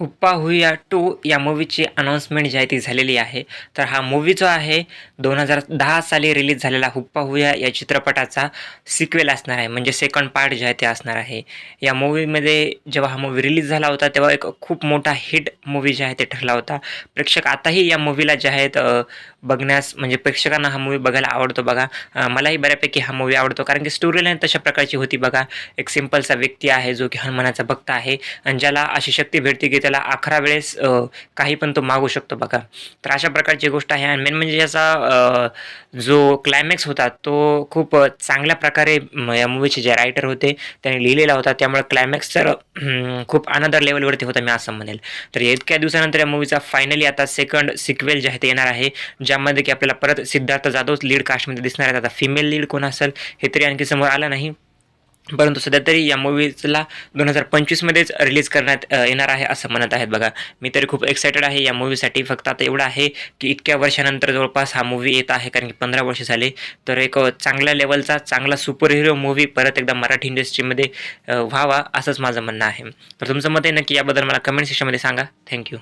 हुप्पा हुया टू या मूवीची अनाऊन्समेंट जी आहे ती झालेली आहे तर हा मूवी जो आहे दोन हजार दहा साली रिलीज झालेला हुप्पा हुया या चित्रपटाचा सिक्वेल असणार आहे. म्हणजे सेकंड पार्ट जे आहे ते असणार आहे. या मूवीमध्ये जेव्हा हा मूवी रिलीज झाला होता तेव्हा एक खूप मोठा हिट मूवी जे आहे ते ठरला होता. प्रेक्षक आताही या मूवीला जे आहेत बघण्यास म्हणजे प्रेक्षकांना हा मूवी बघायला आवडतो बघा. मलाही बऱ्यापैकी हा मूवी आवडतो. कारण की स्टोरी लाईन तशा प्रकारची होती बघा. एक सिम्पलचा व्यक्ती आहे जो की हनुमानाचा भक्त आहे आणि ज्याला अशी शक्ती भेटते की त्याला अकरा वेळेस काही पण तो मागू शकतो बघा. तर अशा प्रकारची गोष्ट आहे आणि मेन म्हणजे याचा जो क्लायमॅक्स होता तो खूप चांगल्या प्रकारे या मूवीचे जे रायटर होते त्यांनी लिहिलेला होता. त्यामुळे क्लायमॅक्स तर खूप अनदर लेवलवरती होता मी असं म्हणेल. तर इतक्या दिवसानंतर या मूवीचा फायनली आता सेकंड सिक्वेल जे आहे ते येणार आहे. ज्यामध्ये की आपल्याला परत सिद्धार्थ जाधव लीड कास्टमध्ये दिसणार आहेत. आता फिमेल लीड कोण असेल हे तरी आणखी समोर आलं नाही. परंतु सध्या तरी या मूवीजला दोन हजार पंचवीसमध्येच रिलीज करण्यात येणार आहे असं म्हणत आहेत बघा. मी तरी खूप एक्सायटेड आहे या मूवीसाठी फक्त आता एवढं आहे की इतक्या वर्षानंतर जवळपास हा मूवी येत आहे कारण की पंधरा वर्ष झाले. तर एक चांगल्या लेवलचा चांगला सुपर हिरो मूवी परत एकदा मराठी इंडस्ट्रीमध्ये व्हावा असंच माझं म्हणणं आहे. तर तुमचं मत आहे ना की याबद्दल मला कमेंट सेक्शनमध्ये सांगा. थँक्यू